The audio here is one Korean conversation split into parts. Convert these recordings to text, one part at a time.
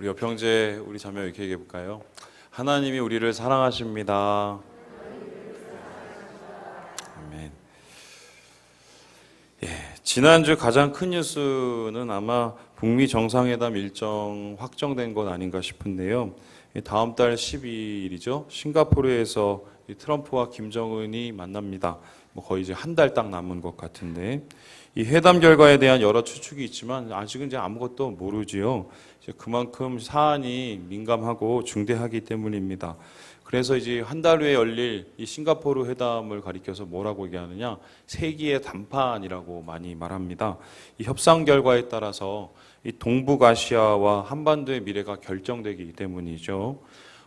우리 옆형제 우리 자매 이렇게 얘기해 볼까요? 하나님이 우리를 사랑하십니다. 아멘. 예, 지난주 가장 큰 뉴스는 아마 북미 정상회담 일정 확정된 것 아닌가 싶은데요. 이 다음 달 12일이죠. 싱가포르에서 이 트럼프와 김정은이 만납니다. 뭐 거의 이제 한 달 딱 남은 것 같은데 이 회담 결과에 대한 여러 추측이 있지만 아직은 이제 아무것도 모르지요. 이제 그만큼 사안이 민감하고 중대하기 때문입니다. 그래서 이제 한 달 후에 열릴 이 싱가포르 회담을 가리켜서 뭐라고 얘기하느냐 세기의 단판이라고 많이 말합니다. 이 협상 결과에 따라서 이 동북아시아와 한반도의 미래가 결정되기 때문이죠.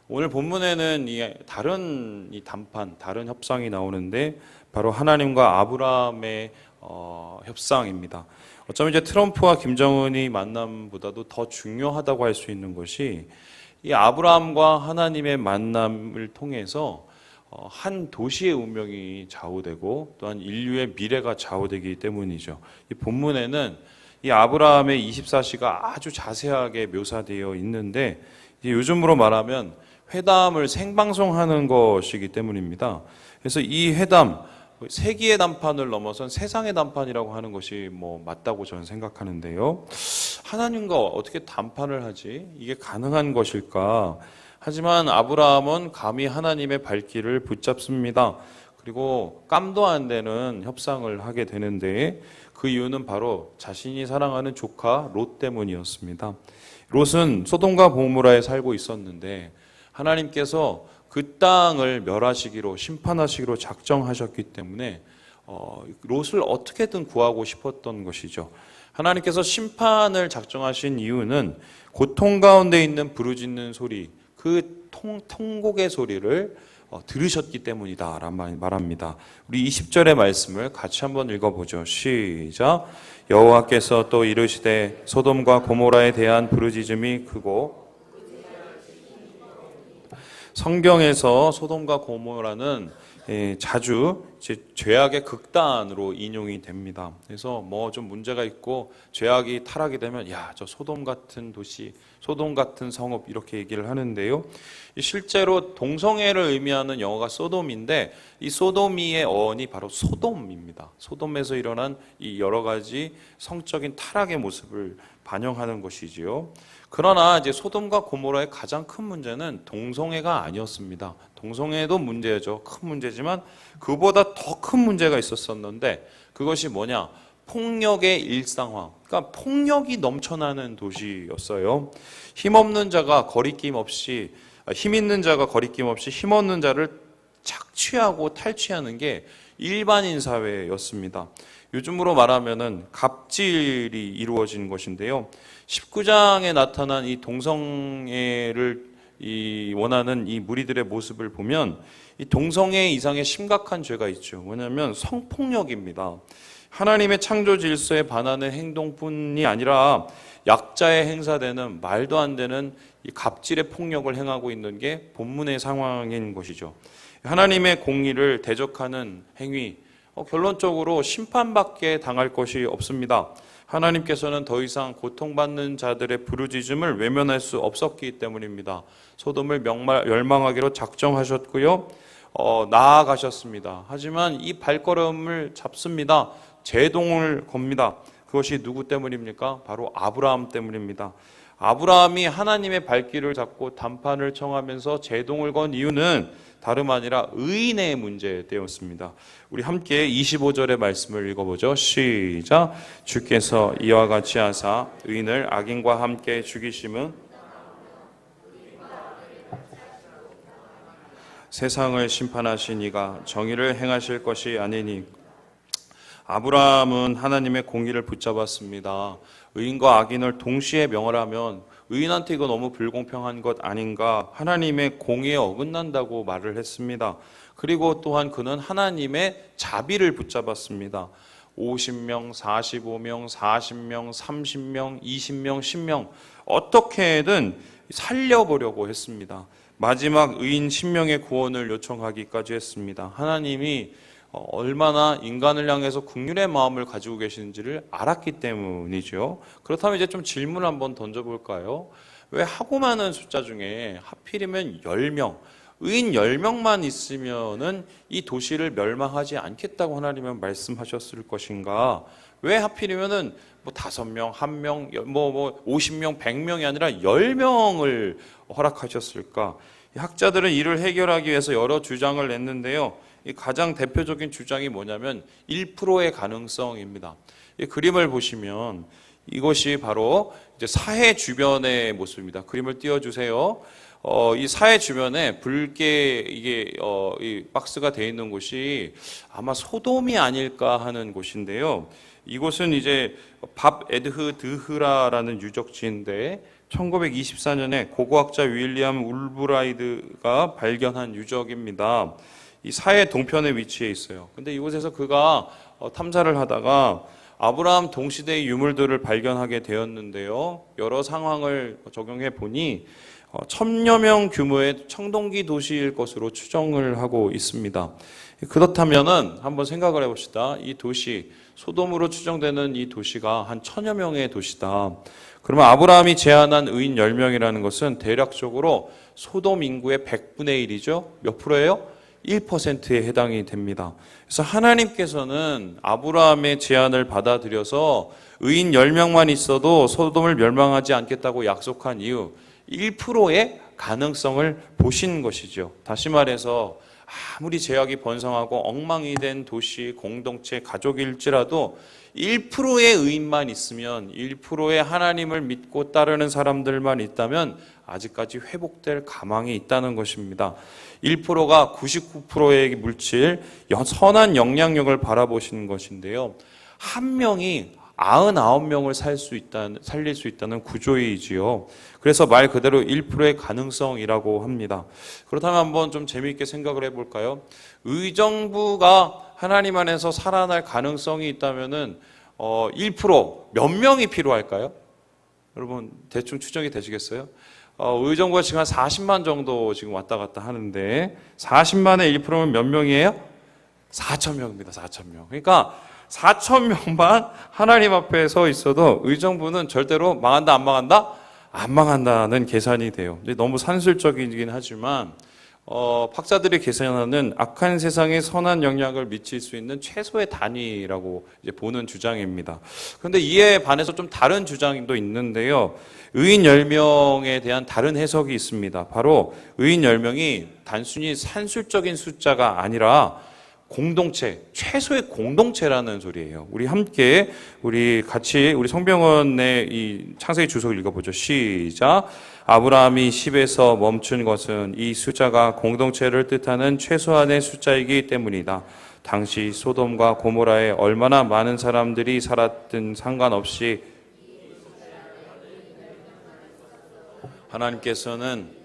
오늘 본문에는 이 다른 이 단판, 다른 협상이 나오는데 바로 하나님과 아브라함의 어, 협상입니다. 어쩌면 이제 트럼프와 김정은이 만남보다도 더 중요하다고 할 수 있는 것이 이 아브라함과 하나님의 만남을 통해서 어, 한 도시의 운명이 좌우되고 또한 인류의 미래가 좌우되기 때문이죠. 이 본문에는 이 아브라함의 24시가 아주 자세하게 묘사되어 있는데 요즘으로 말하면 회담을 생방송하는 것이기 때문입니다. 그래서 이 회담 세기의 단판을 넘어선 세상의 단판이라고 하는 것이 뭐 맞다고 저는 생각하는데요. 하나님과 어떻게 단판을 하지? 이게 가능한 것일까? 하지만 아브라함은 감히 하나님의 발길을 붙잡습니다. 그리고 깜도 안 되는 협상을 하게 되는데 그 이유는 바로 자신이 사랑하는 조카 롯 때문이었습니다. 롯은 소돔과 고모라에 살고 있었는데 하나님께서 그 땅을 멸하시기로 심판하시기로 작정하셨기 때문에 어, 롯을 어떻게든 구하고 싶었던 것이죠. 하나님께서 심판을 작정하신 이유는 고통 가운데 있는 부르짖는 소리, 그 통, 통곡의 소리를 어, 들으셨기 때문이다라고 말합니다. 우리 20절의 말씀을 같이 한번 읽어보죠. 시작. 여호와께서 또 이르시되 소돔과 고모라에 대한 부르짖음이 크고 성경에서 소돔과 고모라는 예, 자주 죄악의 극단으로 인용이 됩니다. 그래서 뭐 좀 문제가 있고 죄악이 타락이 되면 야 저 소돔 같은 도시, 소돔 같은 성읍 이렇게 얘기를 하는데요. 이 실제로 동성애를 의미하는 영어가 소돔인데 이 소돔이의 어원이 바로 소돔입니다. 소돔에서 일어난 이 여러 가지 성적인 타락의 모습을 반영하는 것이지요. 그러나 이제 소돔과 고모라의 가장 큰 문제는 동성애가 아니었습니다. 동성애도 문제죠. 큰 문제지만 그보다 더 큰 문제가 있었었는데 그것이 뭐냐? 폭력의 일상화. 그러니까 폭력이 넘쳐나는 도시였어요. 힘없는 자가 거리낌 없이 아, 힘 있는 자가 거리낌 없이 힘 없는 자를 착취하고 탈취하는 게 일반인 사회였습니다. 요즘으로 말하면은 갑질이 이루어진 것인데요. 19장에 나타난 이 동성애를 이 원하는 이 무리들의 모습을 보면 이 동성애 이상의 심각한 죄가 있죠. 뭐냐면 성폭력입니다. 하나님의 창조 질서에 반하는 행동뿐이 아니라 약자의 행사되는 말도 안 되는 이 갑질의 폭력을 행하고 있는 게 본문의 상황인 것이죠. 하나님의 공의를 대적하는 행위, 어, 결론적으로 심판받게 당할 것이 없습니다. 하나님께서는 더 이상 고통받는 자들의 부르짖음을 외면할 수 없었기 때문입니다. 소돔을 명말, 멸망하기로 작정하셨고요. 어, 나아가셨습니다. 하지만 이 발걸음을 잡습니다. 제동을 겁니다. 그것이 누구 때문입니까? 바로 아브라함 때문입니다. 아브라함이 하나님의 발길을 잡고 단판을 청하면서 제동을 건 이유는 다름 아니라 의인의 문제 때였습니다. 우리 함께 25절의 말씀을 읽어보죠. 시작. 주께서 이와 같이 하사 의인을 악인과 함께 죽이심은 세상을 심판하신 이가 정의를 행하실 것이 아니니 아브라함은 하나님의 공의를 붙잡았습니다. 의인과 악인을 동시에 명하라면 의인한테 이거 너무 불공평한 것 아닌가 하나님의 공의에 어긋난다고 말을 했습니다. 그리고 또한 그는 하나님의 자비를 붙잡았습니다. 50명, 45명, 40명, 30명, 20명, 10명 어떻게든 살려보려고 했습니다. 마지막 의인 10명의 구원을 요청하기까지 했습니다. 하나님이 어, 얼마나 인간을 향해서 국률의 마음을 가지고 계시는지를 알았기 때문이죠. 그렇다면 이제 좀 질문 한번 던져볼까요? 왜 하고 많은 숫자 중에 하필이면 10명, 의인 10명만 있으면은 이 도시를 멸망하지 않겠다고 하나님은 말씀하셨을 것인가? 왜 하필이면은 뭐 다섯 명, 한 명, 뭐, 뭐, 50명, 100명이 아니라 10명을 허락하셨을까? 이 학자들은 이를 해결하기 위해서 여러 주장을 냈는데요. 이 가장 대표적인 주장이 뭐냐면 1%의 가능성입니다. 이 그림을 보시면 이것이 바로 이제 사해 주변의 모습입니다. 그림을 띄워주세요. 어, 이 사해 주변에 붉게 이게 어, 이 박스가 되어 있는 곳이 아마 소돔이 아닐까 하는 곳인데요. 이곳은 이제 밥 에드흐 드흐라라는 유적지인데 1924년에 고고학자 윌리엄 울브라이드가 발견한 유적입니다. 이 사해 동편에 위치해 있어요. 근데 이곳에서 그가 어, 탐사를 하다가 아브라함 동시대의 유물들을 발견하게 되었는데요. 여러 상황을 적용해 보니 어, 천여 명 규모의 청동기 도시일 것으로 추정을 하고 있습니다. 그렇다면은 한번 생각을 해봅시다. 이 도시 소돔으로 추정되는 이 도시가 한 천여 명의 도시다. 그러면 아브라함이 제안한 의인 10명이라는 것은 대략적으로 소돔 인구의 100분의 1이죠. 몇 프로예요? 1%에 해당이 됩니다. 그래서 하나님께서는 아브라함의 제안을 받아들여서 의인 10명만 있어도 소돔을 멸망하지 않겠다고 약속한 이유 1%의 가능성을 보신 것이죠. 다시 말해서 아무리 제약이 번성하고 엉망이 된 도시, 공동체, 가족일지라도 1%의 의인만 있으면 1%의 하나님을 믿고 따르는 사람들만 있다면 아직까지 회복될 가망이 있다는 것입니다. 1%가 99%의 물질, 선한 영향력을 바라보시는 것인데요. 한 명이 99명을 살 수 있다는, 살릴 수 있다는 구조이지요. 그래서 말 그대로 1%의 가능성이라고 합니다. 그렇다면 한번 좀 재미있게 생각을 해볼까요? 의정부가 하나님 안에서 살아날 가능성이 있다면은 어, 1%몇 명이 필요할까요? 여러분 대충 추정이 되시겠어요? 어, 의정부가 지금 한 40만 정도 지금 왔다 갔다 하는데 40만의 1%면 몇 명이에요? 4천 명입니다. 4천 명. 그러니까 4천 명만 하나님 앞에 서 있어도 의정부는 절대로 망한다 안 망한다 안 망한다는 계산이 돼요. 너무 산술적이긴 하지만 어, 학자들이 계산하는 악한 세상에 선한 영향을 미칠 수 있는 최소의 단위라고 보는 주장입니다. 그런데 이에 반해서 좀 다른 주장도 있는데요. 의인 10명에 대한 다른 해석이 있습니다. 바로 의인 10명이 단순히 산술적인 숫자가 아니라 공동체, 최소의 공동체라는 소리예요. 우리 함께 우리 같이 우리 성병원의 이 창세기 주석을 읽어보죠. 시작. 아브라함이 10에서 멈춘 것은 이 숫자가 공동체를 뜻하는 최소한의 숫자이기 때문이다. 당시 소돔과 고모라에 얼마나 많은 사람들이 살았든 상관없이 하나님께서는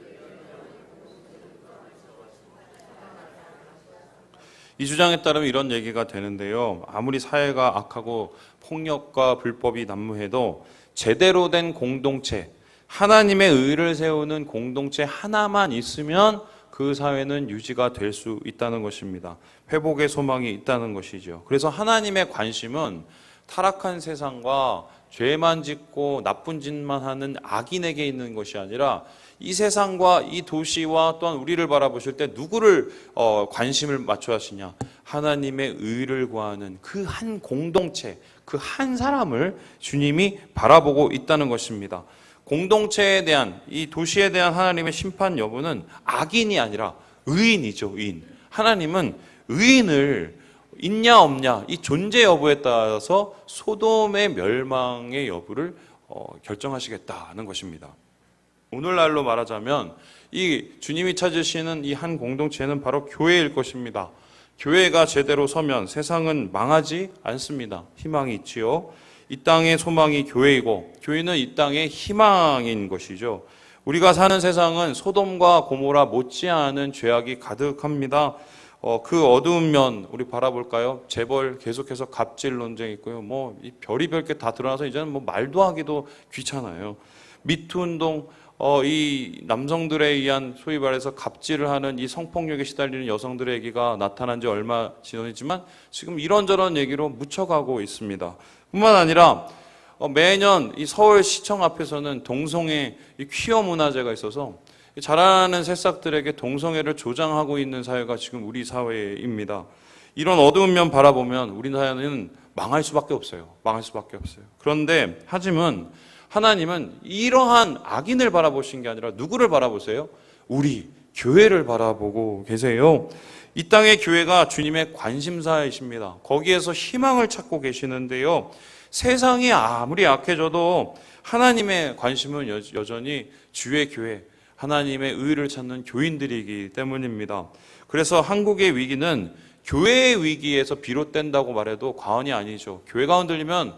이 주장에 따르면 이런 얘기가 되는데요. 아무리 사회가 악하고 폭력과 불법이 난무해도 제대로 된 공동체, 하나님의 의를 세우는 공동체 하나만 있으면 그 사회는 유지가 될 수 있다는 것입니다. 회복의 소망이 있다는 것이죠. 그래서 하나님의 관심은 타락한 세상과 죄만 짓고 나쁜 짓만 하는 악인에게 있는 것이 아니라 이 세상과 이 도시와 또한 우리를 바라보실 때 누구를 어, 관심을 맞춰 하시냐? 하나님의 의를 구하는 그 한 공동체, 그 한 사람을 주님이 바라보고 있다는 것입니다. 공동체에 대한 이 도시에 대한 하나님의 심판 여부는 악인이 아니라 의인이죠, 의인. 하나님은 의인을 있냐 없냐 이 존재 여부에 따라서 소돔의 멸망의 여부를 어, 결정하시겠다는 것입니다. 오늘날로 말하자면 이 주님이 찾으시는 이 한 공동체는 바로 교회일 것입니다. 교회가 제대로 서면 세상은 망하지 않습니다. 희망이 있지요. 이 땅의 소망이 교회이고 교회는 이 땅의 희망인 것이죠. 우리가 사는 세상은 소돔과 고모라 못지않은 죄악이 가득합니다. 어, 그 어두운 면 우리 바라볼까요? 재벌 계속해서 갑질 논쟁이 있고요. 뭐이 별의별 게 다 드러나서 이제는 뭐 말도 하기도 귀찮아요. 미투 운동 어, 이 남성들에 의한 소위 말해서 갑질을 하는 이 성폭력에 시달리는 여성들의 얘기가 나타난 지 얼마 지났지만 지금 이런저런 얘기로 묻혀가고 있습니다. 뿐만 아니라 어, 매년 이 서울 시청 앞에서는 동성애 이 퀴어 문화제가 있어서 자라나는 새싹들에게 동성애를 조장하고 있는 사회가 지금 우리 사회입니다. 이런 어두운 면 바라보면 우리나라는 망할 수밖에 없어요. 망할 수밖에 없어요. 그런데 하지만 하나님은 이러한 악인을 바라보신 게 아니라 누구를 바라보세요? 우리 교회를 바라보고 계세요. 이 땅의 교회가 주님의 관심사이십니다. 거기에서 희망을 찾고 계시는데요. 세상이 아무리 약해져도 하나님의 관심은 여- 여전히 주의 교회, 하나님의 의를 찾는 교인들이기 때문입니다. 그래서 한국의 위기는 교회의 위기에서 비롯된다고 말해도 과언이 아니죠. 교회가 흔들리면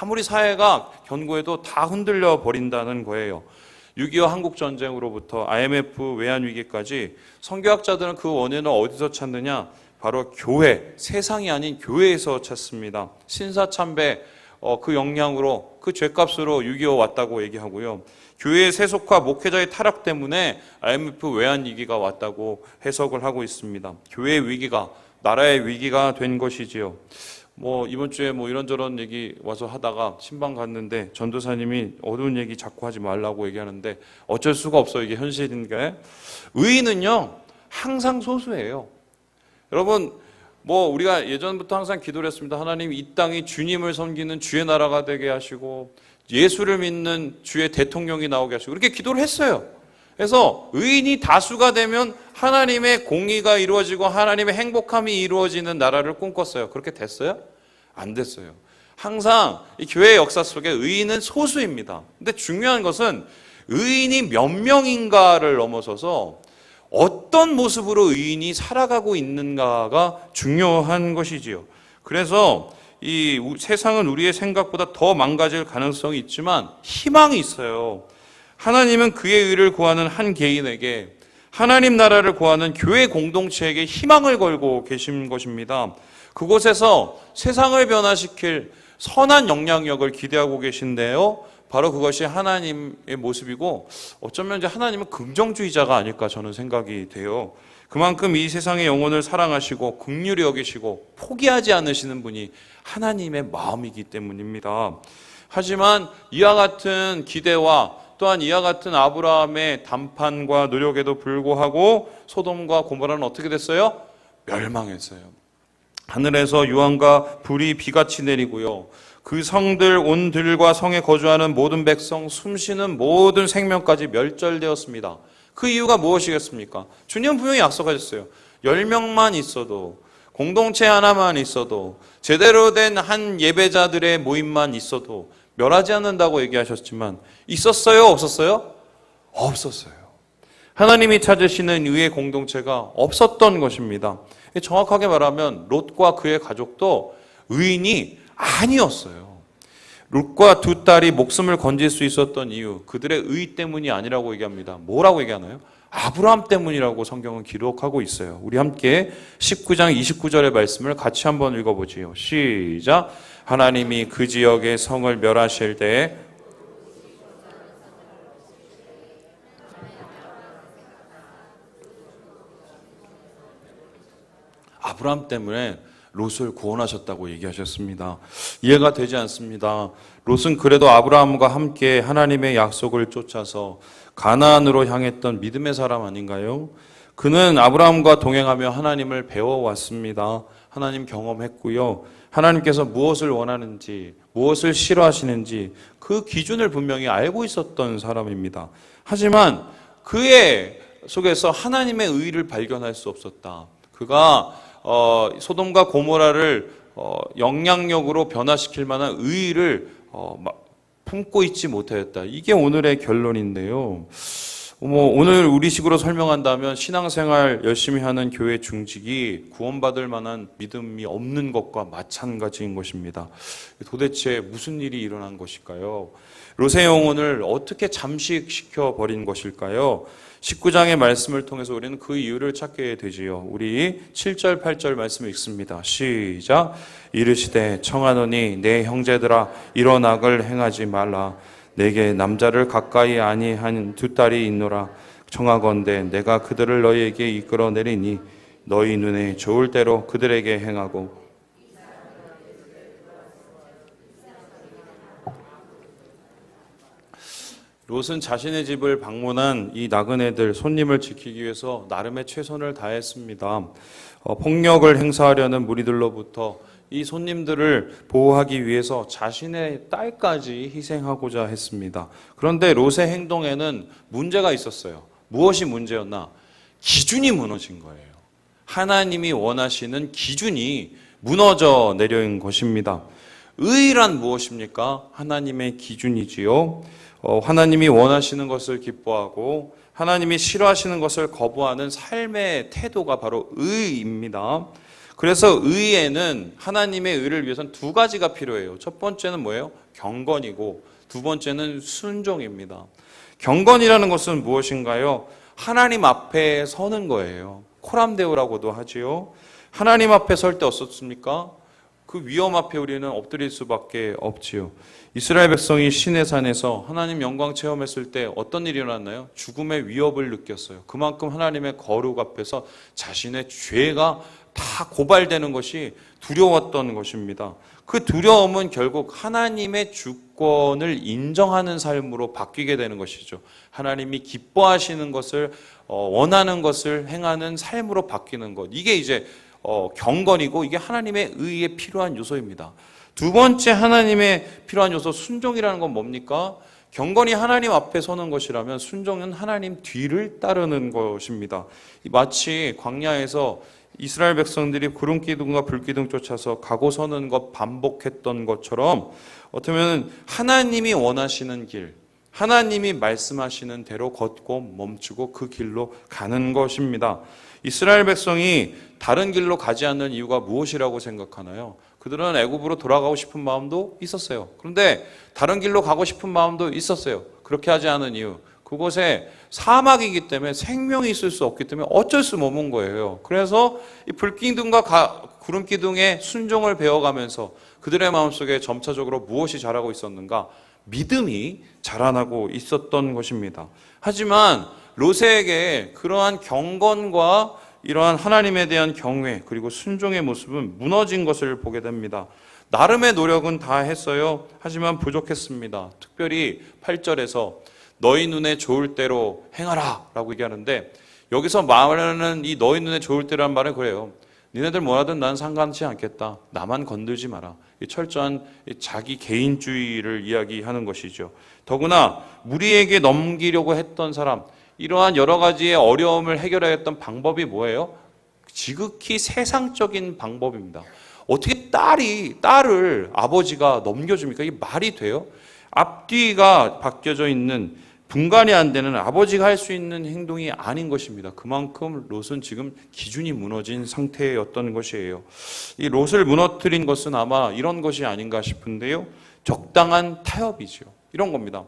아무리 사회가 견고해도 다 흔들려 버린다는 거예요. 6.25 한국 전쟁으로부터 IMF 외환 위기까지 성교학자들은 그 원인을 어디서 찾느냐? 바로 교회, 세상이 아닌 교회에서 찾습니다. 신사참배 어, 그 영향으로 그 죄값으로 6.25 왔다고 얘기하고요. 교회의 세속화, 목회자의 타락 때문에 IMF 외환 위기가 왔다고 해석을 하고 있습니다. 교회의 위기가 나라의 위기가 된 것이지요. 뭐 이번 주에 뭐 이런저런 얘기 와서 하다가 신방 갔는데 전도사님이 어두운 얘기 자꾸 하지 말라고 얘기하는데 어쩔 수가 없어요. 이게 현실인데 의인은요 항상 소수예요. 여러분 뭐 우리가 예전부터 항상 기도를 했습니다. 하나님 이 땅이 주님을 섬기는 주의 나라가 되게 하시고 예수를 믿는 주의 대통령이 나오게 하시고 그렇게 기도를 했어요. 그래서 의인이 다수가 되면 하나님의 공의가 이루어지고 하나님의 행복함이 이루어지는 나라를 꿈꿨어요. 그렇게 됐어요? 안 됐어요. 항상 이 교회 역사 속에 의인은 소수입니다. 근데 중요한 것은 의인이 몇 명인가를 넘어서서 어떤 모습으로 의인이 살아가고 있는가가 중요한 것이지요. 그래서 이 우- 세상은 우리의 생각보다 더 망가질 가능성이 있지만 희망이 있어요. 하나님은 그의 의를 구하는 한 개인에게 하나님 나라를 구하는 교회 공동체에게 희망을 걸고 계신 것입니다. 그곳에서 세상을 변화시킬 선한 영향력을 기대하고 계신데요. 바로 그것이 하나님의 모습이고 어쩌면 이제 하나님은 긍정주의자가 아닐까 저는 생각이 돼요. 그만큼 이 세상의 영혼을 사랑하시고 긍휼히 여기시고 포기하지 않으시는 분이 하나님의 마음이기 때문입니다. 하지만 이와 같은 기대와 또한 이와 같은 아브라함의 담판과 노력에도 불구하고 소돔과 고모라는 어떻게 됐어요? 멸망했어요. 하늘에서 유황과 불이 비같이 내리고요. 그 성들 온 들과 성에 거주하는 모든 백성 숨쉬는 모든 생명까지 멸절되었습니다. 그 이유가 무엇이겠습니까? 주님 분명히 약속하셨어요. 열 명만 있어도 공동체 하나만 있어도 제대로 된 한 예배자들의 모임만 있어도 멸하지 않는다고 얘기하셨지만 있었어요, 없었어요? 없었어요. 하나님이 찾으시는 의의 공동체가 없었던 것입니다. 정확하게 말하면 롯과 그의 가족도 의인이 아니었어요. 롯과 두 딸이 목숨을 건질 수 있었던 이유, 그들의 의 때문이 아니라고 얘기합니다. 뭐라고 얘기하나요? 아브라함 때문이라고 성경은 기록하고 있어요. 우리 함께 19장 29절의 말씀을 같이 한번 읽어보지요. 시작. 하나님이 그 지역의 성을 멸하실 때에 아브라함 때문에 롯을 구원하셨다고 얘기하셨습니다. 이해가 되지 않습니다. 롯은 그래도 아브라함과 함께 하나님의 약속을 쫓아서 가나안으로 향했던 믿음의 사람 아닌가요? 그는 아브라함과 동행하며 하나님을 배워왔습니다. 하나님 경험했고요. 하나님께서 무엇을 원하는지, 무엇을 싫어하시는지 그 기준을 분명히 알고 있었던 사람입니다. 하지만 그의 속에서 하나님의 의를 발견할 수 없었다. 그가 어, 소돔과 고모라를 어, 영향력으로 변화시킬 만한 의의를 어, 막 품고 있지 못하였다. 이게 오늘의 결론인데요. 뭐 오늘 우리식으로 설명한다면 신앙생활 열심히 하는 교회 중직이 구원받을 만한 믿음이 없는 것과 마찬가지인 것입니다. 도대체 무슨 일이 일어난 것일까요? 롯의 영혼을 어떻게 잠식시켜 버린 것일까요? 19장의 말씀을 통해서 우리는 그 이유를 찾게 되지요. 우리 7절, 8절 말씀 읽습니다. 시작. 이르시되 청하노니 내 형제들아 악을 행하지 말라. 내게 남자를 가까이 아니한 두 딸이 있노라. 청하건대 내가 그들을 너희에게 이끌어 내리니 너희 눈에 좋을 대로 그들에게 행하고 롯은 자신의 집을 방문한 이 나그네들 손님을 지키기 위해서 나름의 최선을 다했습니다. 어, 폭력을 행사하려는 무리들로부터 이 손님들을 보호하기 위해서 자신의 딸까지 희생하고자 했습니다. 그런데 롯의 행동에는 문제가 있었어요. 무엇이 문제였나? 기준이 무너진 거예요. 하나님이 원하시는 기준이 무너져 내려인 것입니다. 의란 무엇입니까? 하나님의 기준이지요. 어, 하나님이 원하시는 것을 기뻐하고 하나님이 싫어하시는 것을 거부하는 삶의 태도가 바로 의입니다. 그래서 의에는 하나님의 의를 위해서는 두 가지가 필요해요. 첫 번째는 뭐예요? 경건이고 두 번째는 순종입니다. 경건이라는 것은 무엇인가요? 하나님 앞에 서는 거예요. 코람데오라고도 하지요. 하나님 앞에 설 때 어떻습니까? 그 위험 앞에 우리는 엎드릴 수밖에 없지요. 이스라엘 백성이 신의 산에서 하나님 영광 체험했을 때 어떤 일이 일어났나요? 죽음의 위협을 느꼈어요. 그만큼 하나님의 거룩 앞에서 자신의 죄가 다 고발되는 것이 두려웠던 것입니다. 그 두려움은 결국 하나님의 주권을 인정하는 삶으로 바뀌게 되는 것이죠. 하나님이 기뻐하시는 것을 어, 원하는 것을 행하는 삶으로 바뀌는 것. 이게 이제 어, 경건이고 이게 하나님의 의에 필요한 요소입니다. 두 번째 하나님의 필요한 요소 순종이라는 건 뭡니까? 경건이 하나님 앞에 서는 것이라면 순종은 하나님 뒤를 따르는 것입니다. 마치 광야에서 이스라엘 백성들이 구름 기둥과 불 기둥 쫓아서 가고 서는 것 반복했던 것처럼 어쩌면 하나님이 원하시는 길, 하나님이 말씀하시는 대로 걷고 멈추고 그 길로 가는 것입니다. 이스라엘 백성이 다른 길로 가지 않는 이유가 무엇이라고 생각하나요? 그들은 애굽으로 돌아가고 싶은 마음도 있었어요. 그런데 다른 길로 가고 싶은 마음도 있었어요. 그렇게 하지 않은 이유. 그곳에 사막이기 때문에 생명이 있을 수 없기 때문에 어쩔 수 없는 거예요. 그래서 이 불기둥과 가- 구름기둥의 순종을 배워가면서 그들의 마음속에 점차적으로 무엇이 자라고 있었는가? 믿음이 자라나고 있었던 것입니다. 하지만 로세에게 그러한 경건과 이러한 하나님에 대한 경외 그리고 순종의 모습은 무너진 것을 보게 됩니다. 나름의 노력은 다 했어요. 하지만 부족했습니다. 특별히 8절에서 너희 눈에 좋을 대로 행하라 라고 얘기하는데 여기서 말하는 이 너희 눈에 좋을 대라는 말은 그래요. 니네들 뭐라든 난 상관치 않겠다. 나만 건들지 마라. 이 철저한 이 자기 개인주의를 이야기하는 것이죠. 더구나 무리에게 넘기려고 했던 사람, 이러한 여러 가지의 어려움을 해결하였던 방법이 뭐예요? 지극히 세상적인 방법입니다. 어떻게 딸이 딸을 아버지가 넘겨줍니까? 이게 말이 돼요? 앞뒤가 바뀌어져 있는 분간이 안 되는 아버지가 할 수 있는 행동이 아닌 것입니다. 그만큼 롯은 지금 기준이 무너진 상태였던 것이에요. 이 롯을 무너뜨린 것은 아마 이런 것이 아닌가 싶은데요. 적당한 타협이죠. 이런 겁니다.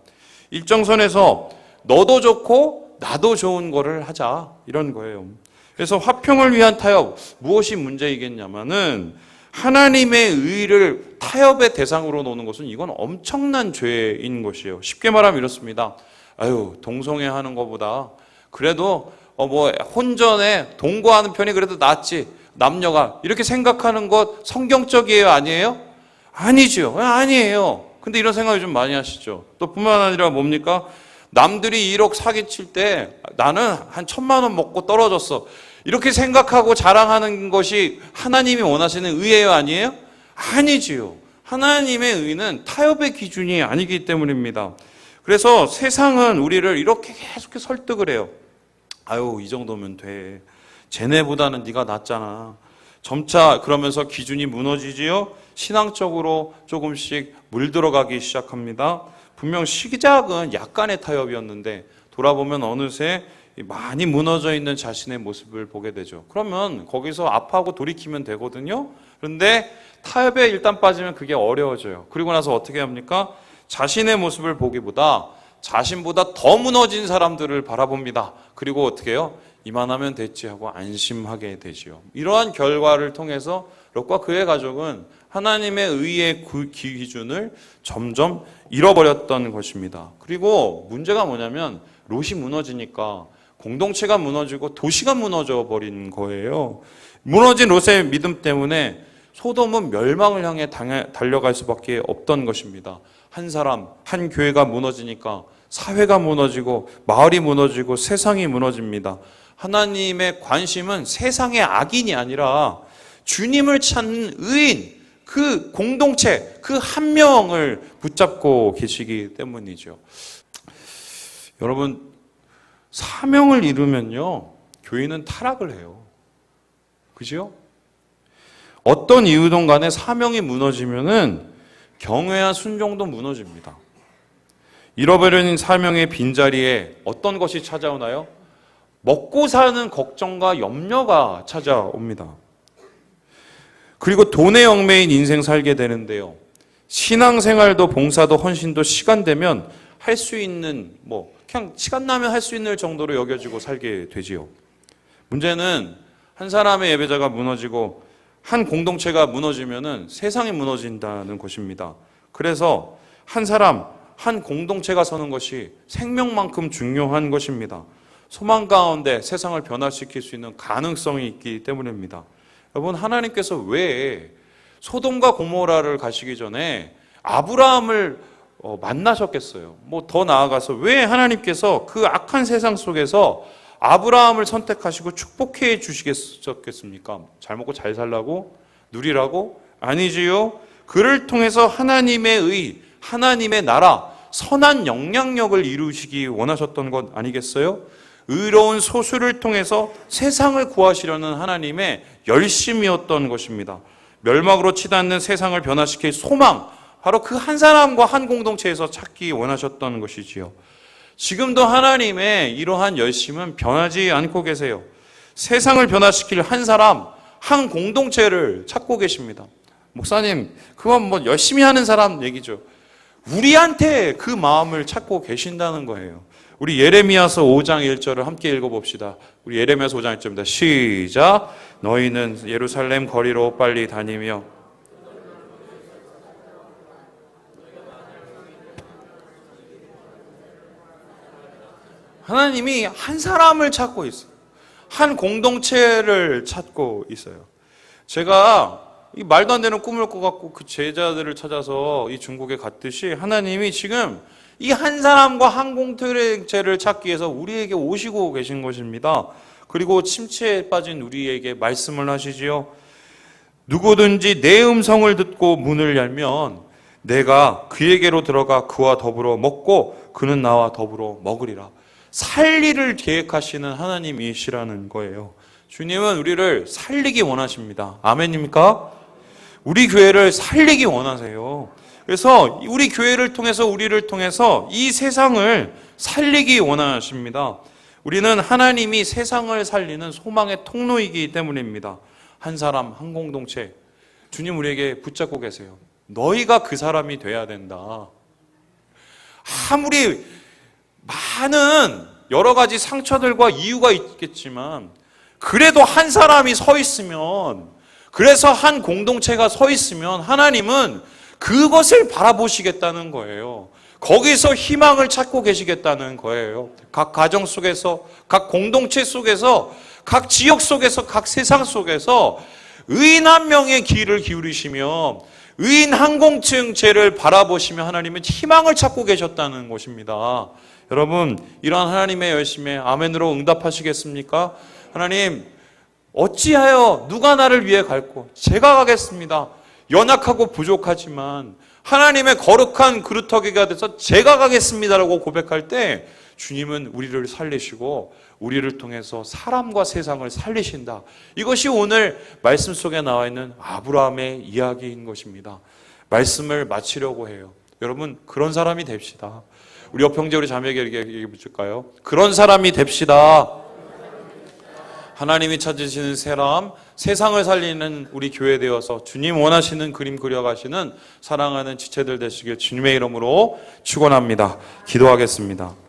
일정선에서 너도 좋고 나도 좋은 거를 하자. 이런 거예요. 그래서 화평을 위한 타협, 무엇이 문제이겠냐면은 하나님의 의를 타협의 대상으로 놓는 것은 이건 엄청난 죄인 것이에요. 쉽게 말하면 이렇습니다. 아유, 동성애 하는 것보다 그래도 어 뭐 혼전에 동거하는 편이 그래도 낫지. 남녀가 이렇게 생각하는 것 성경적이에요, 아니에요? 아니죠. 아니에요. 근데 이런 생각을 좀 많이 하시죠. 또 뿐만 아니라 뭡니까? 남들이 1억 사기칠 때 나는 한 천만 원 먹고 떨어졌어. 이렇게 생각하고 자랑하는 것이 하나님이 원하시는 의예요, 아니에요? 아니지요. 하나님의 의는 타협의 기준이 아니기 때문입니다. 그래서 세상은 우리를 이렇게 계속 설득을 해요. 아유, 이 정도면 돼. 쟤네보다는 네가 낫잖아. 점차 그러면서 기준이 무너지지요. 신앙적으로 조금씩 물들어가기 시작합니다. 분명 시작은 약간의 타협이었는데 돌아보면 어느새 많이 무너져 있는 자신의 모습을 보게 되죠. 그러면 거기서 아파하고 돌이키면 되거든요. 그런데 타협에 일단 빠지면 그게 어려워져요. 그리고 나서 어떻게 합니까? 자신의 모습을 보기보다 자신보다 더 무너진 사람들을 바라봅니다. 그리고 어떻게 해요? 이만하면 됐지 하고 안심하게 되지요. 이러한 결과를 통해서 롯과 그의 가족은 하나님의 의의 구- 기준을 점점 잃어버렸던 것입니다. 그리고 문제가 뭐냐면 롯이 무너지니까 공동체가 무너지고 도시가 무너져 버린 거예요. 무너진 롯의 믿음 때문에 소돔은 멸망을 향해 달려갈 수밖에 없던 것입니다. 한 사람, 한 교회가 무너지니까 사회가 무너지고 마을이 무너지고 세상이 무너집니다. 하나님의 관심은 세상의 악인이 아니라 주님을 찾는 의인, 그 공동체, 그 한 명을 붙잡고 계시기 때문이죠. 여러분, 사명을 이루면요, 교회는 타락을 해요. 그죠? 어떤 이유든 간에 사명이 무너지면은 경외와 순종도 무너집니다. 잃어버린 사명의 빈자리에 어떤 것이 찾아오나요? 먹고 사는 걱정과 염려가 찾아옵니다. 그리고 돈의 영매인 인생 살게 되는데요. 신앙생활도 봉사도 헌신도 시간 되면 할 수 있는 뭐 그냥 시간 나면 할 수 있는 정도로 여겨지고 살게 되지요. 문제는 한 사람의 예배자가 무너지고 한 공동체가 무너지면은 세상이 무너진다는 것입니다. 그래서 한 사람, 한 공동체가 서는 것이 생명만큼 중요한 것입니다. 소망 가운데 세상을 변화시킬 수 있는 가능성이 있기 때문입니다. 여러분, 하나님께서 왜 소돔과 고모라를 가시기 전에 아브라함을 어, 만나셨겠어요. 뭐 더 나아가서 왜 하나님께서 그 악한 세상 속에서 아브라함을 선택하시고 축복해 주시겠습니까? 잘 먹고 잘 살라고? 누리라고? 아니지요. 그를 통해서 하나님의 의, 하나님의 나라, 선한 영향력을 이루시기 원하셨던 것 아니겠어요? 의로운 소수를 통해서 세상을 구하시려는 하나님의 열심이었던 것입니다. 멸망으로 치닫는 세상을 변화시킬 소망, 바로 그 한 사람과 한 공동체에서 찾기 원하셨던 것이지요. 지금도 하나님의 이러한 열심은 변하지 않고 계세요. 세상을 변화시킬 한 사람, 한 공동체를 찾고 계십니다. 목사님, 그건 뭐 열심히 하는 사람 얘기죠. 우리한테 그 마음을 찾고 계신다는 거예요. 우리 예레미야서 5장 1절을 함께 읽어봅시다. 우리 예레미야서 5장 1절입니다. 시작. 너희는 예루살렘 거리로 빨리 다니며 하나님이 한 사람을 찾고 있어요. 한 공동체를 찾고 있어요. 제가 이 말도 안 되는 꿈을 꿔갖고 그 제자들을 찾아서 이 중국에 갔듯이 하나님이 지금 이 한 사람과 한 공동체를 찾기 위해서 우리에게 오시고 계신 것입니다. 그리고 침체에 빠진 우리에게 말씀을 하시지요. 누구든지 내 음성을 듣고 문을 열면 내가 그에게로 들어가 그와 더불어 먹고 그는 나와 더불어 먹으리라. 살리를 계획하시는 하나님이시라는 거예요. 주님은 우리를 살리기 원하십니다. 아멘입니까? 우리 교회를 살리기 원하세요. 그래서 우리 교회를 통해서 우리를 통해서 이 세상을 살리기 원하십니다. 우리는 하나님이 세상을 살리는 소망의 통로이기 때문입니다. 한 사람, 한 공동체. 주님 우리에게 붙잡고 계세요. 너희가 그 사람이 돼야 된다. 아무리 많은 여러 가지 상처들과 이유가 있겠지만 그래도 한 사람이 서 있으면 그래서 한 공동체가 서 있으면 하나님은 그것을 바라보시겠다는 거예요. 거기서 희망을 찾고 계시겠다는 거예요. 각 가정 속에서, 각 공동체 속에서, 각 지역 속에서, 각 세상 속에서 의인 한 명의 귀를 기울이시며 의인 한 공동체를 바라보시며 하나님은 희망을 찾고 계셨다는 것입니다. 여러분, 이러한 하나님의 열심에 아멘으로 응답하시겠습니까? 하나님, 어찌하여 누가 나를 위해 갈고 제가 가겠습니다. 연약하고 부족하지만 하나님의 거룩한 그루터기가 돼서 제가 가겠습니다라고 고백할 때 주님은 우리를 살리시고 우리를 통해서 사람과 세상을 살리신다. 이것이 오늘 말씀 속에 나와 있는 아브라함의 이야기인 것입니다. 말씀을 마치려고 해요. 여러분 그런 사람이 됩시다. 우리 옆 형제 우리 자매에게 얘기해 줄까요? 그런 사람이 됩시다. 하나님이 찾으시는 사람, 세상을 살리는 우리 교회 되어서 주님 원하시는 그림 그려가시는 사랑하는 지체들 되시길 주님의 이름으로 축원합니다. 기도하겠습니다.